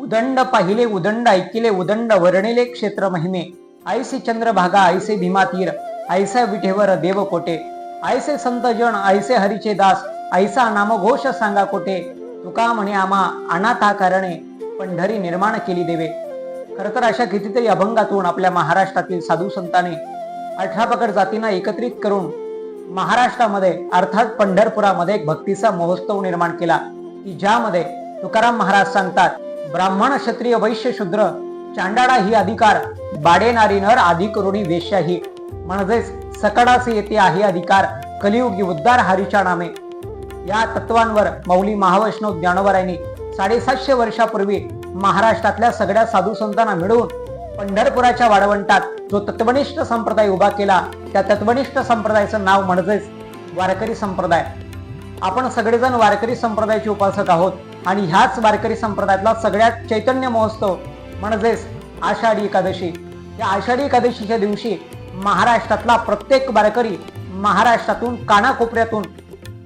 उदंड पाहिले उदंड ऐकिले उदंड वर्णिले क्षेत्र महिमे. ऐसे चंद्रभागा आईसे भीमातीर तीर विठेवर देव कोटे ऐसे संत जन ऐसे हरीचे दास ऐसा नामघोष सांगा कोटे. तुका म्हणे आम्हा अनाथा कारणे पंढरी निर्माण केली देवे. खर तर अशा कितीतरी अभंगातून आपल्या महाराष्ट्रातील साधू संतांनी अठरा पकड जातींना एकत्रित करून महाराष्ट्रामध्ये अर्थात पंढरपुरामध्ये एक भक्तीचा महोत्सव निर्माण केला की ज्यामध्ये तुकाराम महाराज सांगतात ब्राह्मण क्षत्रिय वैश्य शूद्र चांडाळा ही अधिकार बाडेनारी नर आधी करुणी वेश्याही. म्हणजेच सकडाचे येते आहे अधिकार कलियुगी उद्धार हरीच्या नामे. या तत्वांवर मौली महावैष्णव ज्ञानोबरायांनी साडेसातशे वर्षापूर्वी महाराष्ट्रातल्या सगळ्या साधू संतांना मिळवून पंढरपुराच्या वाळवंटात जो तत्वनिष्ठ संप्रदाय उभा केला त्या तत्वनिष्ठ संप्रदायाचं नाव म्हणजेच वारकरी संप्रदाय. आपण सगळेजण वारकरी संप्रदायाचे उपासक आहोत. आणि ह्याच वारकरी संप्रदायातला सगळ्यात चैतन्य महोत्सव म्हणजेच आषाढी एकादशी. या आषाढी एकादशीच्या दिवशी महाराष्ट्रातला प्रत्येक वारकरी महाराष्ट्रातून कानाकोपऱ्यातून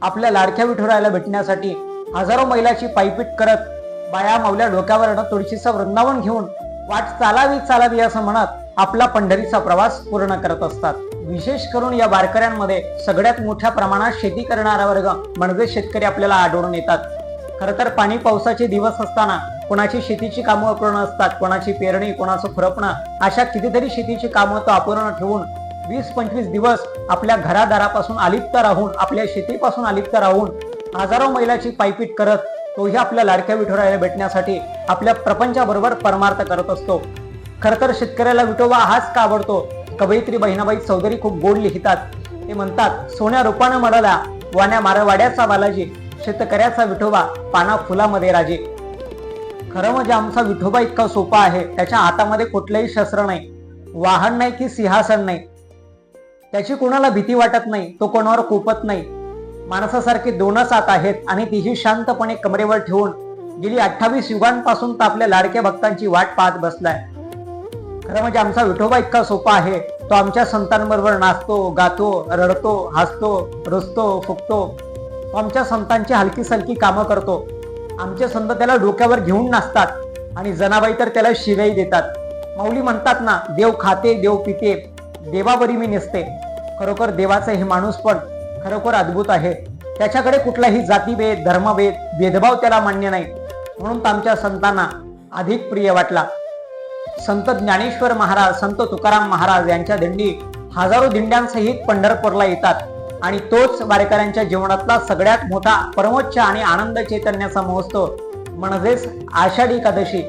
आपल्या लाडक्या विठुरायला भेटण्यासाठी हजारो मैलाची पायपीट करत बाया मावल्या डोक्यावर तुळशीचं वृंदावन घेऊन वाट चालावी चालावी असं म्हणत आपला पंढरीचा प्रवास पूर्ण करत असतात. विशेष करून या वारकऱ्यांमध्ये सगळ्यात मोठ्या प्रमाणात शेती करणारा वर्ग म्हणजे शेतकरी आपल्याला आढळून येतात. खरं तर पाणी पावसाचे दिवस असताना कोणाची शेतीची कामं अपूर्ण असतात कोणाची पेरणी कोणाचं खुरपणं अशा कितीतरी शेतीची कामं तो अपूर्ण ठेवून वीस पंचवीस दिवस आपल्या घरादारापासून अलिप्त राहून आपल्या शेतीपासून अलिप्त राहून हजारो मैलाची पायपीट करत तोही आपल्या लाडक्या विठोरायला भेटण्यासाठी आपल्या प्रपंचाबरोबर परमार्थ करत असतो. खरं तर शेतकऱ्याला विठोबा हाच का आवडतो? कवयित्री बहिणाबाई चौधरी खूप गोड लिहितात. ते म्हणतात सोन्या रूपानं मडला वाण्या मारवाड्याचा बालाजी शेतकऱ्याचा विठोबा पाना फुलामध्ये राजे. खरं म्हणजे आमचा विठोबा इतका सोपा आहे त्याच्या हातामध्ये कुठलंही शस्त्र नाही वाहन नाही की सिंहासन नाही. त्याची कोणाला भीती वाटत नाही तो कोणावर कोपत नाही. माणसासारखे दोनच आत आहेत आणि तीही शांतपणे कमरेवर ठेवून गेली अठ्ठावीस युगांपासून तर आपल्या लाडक्या भक्तांची वाट पाहत बसलाय. खरं म्हणजे आमचा विठोबा इतका सोपा आहे तो आमच्या संतांबरोबर नाचतो गातो रडतो हसतो रुसतो फुकतो. आमच्या संतांची हलकी सलकी कामं करतो. आमचे संत त्याला डोक्यावर घेऊन नाचतात आणि जनाबाई तर त्याला शिव्याही देतात. माऊली म्हणतात ना देव खाते देव पिते देवावरी मी नेसते. खरोखर देवाचं हे माणूस पण खरोखर अद्भुत आहे. त्याच्याकडे कुठलाही जातीभेद धर्मभेद भेदभाव त्याला मान्य नाही. म्हणून तर आमच्या संतांना अधिक प्रिय वाटला. संत ज्ञानेश्वर महाराज संत तुकाराम महाराज यांच्या दिंडी हजारो दिंड्यांसहित पंढरपूरला येतात. आणि तोच वारकऱ्यांच्या जीवनातला सगळ्यात मोठा परमोच्च आणि आनंद चैतन्याचा महोत्सव. म्हणजेच आषाढी एकादशी.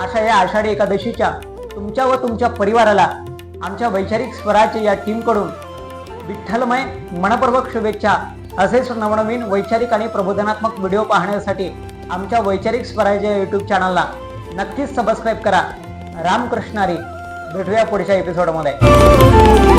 अशा या आषाढी एकादशीच्या तुमच्या व तुमच्या परिवाराला आमच्या वैचारिक स्वराज्य या टीमकडून विठ्ठलमय मनपूर्वक शुभेच्छा. असेच नवनवीन वैचारिक आणि प्रबोधनात्मक व्हिडिओ पाहण्यासाठी आमच्या वैचारिक स्वराज्य या युट्यूब चॅनलला नक्कीच सबस्क्राईब करा. रामकृष्णारी. भेटूया पुढच्या एपिसोडमध्ये